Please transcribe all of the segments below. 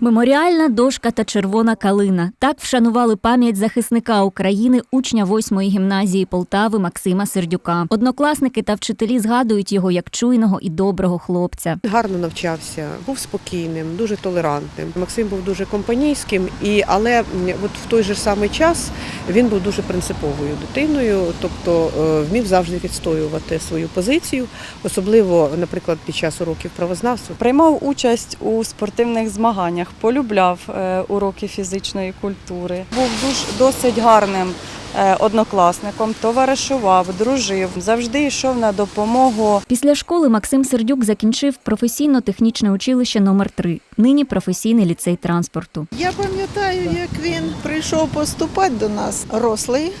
Меморіальна дошка та червона калина. Так вшанували пам'ять захисника України, учня 8-ї гімназії Полтави Максима Сердюка. Однокласники та вчителі згадують його як чуйного і доброго хлопця. Гарно навчався, був спокійним, дуже толерантним. Максим був дуже компанійським, і але от в той же самий час він був дуже принциповою дитиною, тобто е, вмів завжди відстоювати свою позицію, особливо, наприклад, під час уроків правознавства. Приймав участь у спортивних змаганнях, полюбляв е, уроки фізичної культури. Був дуже досить гарним е, однокласником, товаришував, дружив, завжди йшов на допомогу. Після школи Максим Сердюк закінчив професійно-технічне училище номер 3 нині професійний ліцей транспорту. Я пам'ятаю, як він прийшов поступати до нас. Рослий,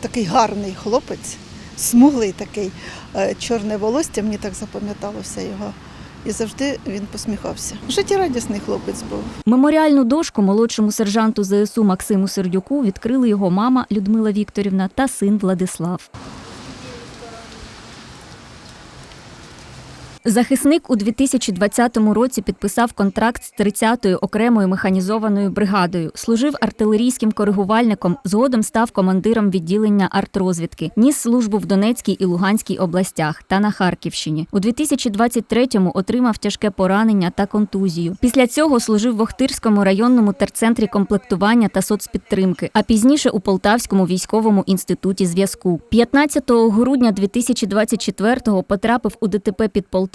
такий гарний хлопець, смуглий такий, е, чорне волосся, мені так запам'яталося його. І завжди він посміхався. Життєрадісний хлопець був. Меморіальну дошку молодшому сержанту ЗСУ Максиму Сердюку відкрили його мама Людмила Вікторівна та син Владислав. Захисник у 2020 році підписав контракт з 30-ю окремою механізованою бригадою. Служив артилерійським коригувальником. Згодом став командиром відділення артрозвідки. Ніс службу в Донецькій і Луганській областях та на Харківщині. У 2023-му отримав тяжке поранення та контузію. Після цього служив в Охтирському районному терцентрі комплектування та соцпідтримки, а пізніше у Полтавському військовому інституті зв'язку. 15 грудня 2024-го потрапив у ДТП під Полтавою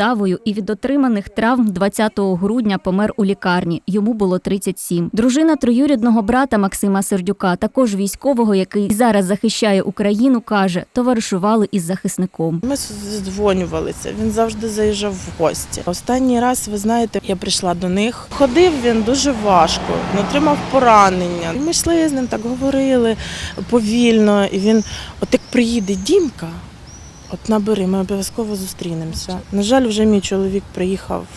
і від отриманих травм 20 грудня помер у лікарні. Йому було 37. Дружина троюрідного брата Максима Сердюка, також військового, який зараз захищає Україну, каже, товаришували із захисником. Ми здзвонювалися, він завжди заїжджав в гості. Останній раз, ви знаєте, я прийшла до них. Ходив він дуже важко, він отримав поранення. Ми йшли з ним, так говорили повільно. І він, от як приїде Дімка, от набери, ми обов'язково зустрінемося. На жаль, вже мій чоловік приїхав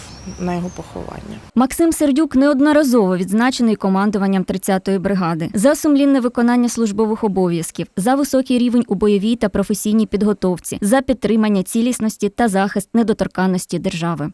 на його поховання. Максим Сердюк неодноразово відзначений командуванням 30-ї бригади за сумлінне виконання службових обов'язків, за високий рівень у бойовій та професійній підготовці, за підтримання цілісності та захист недоторканності держави.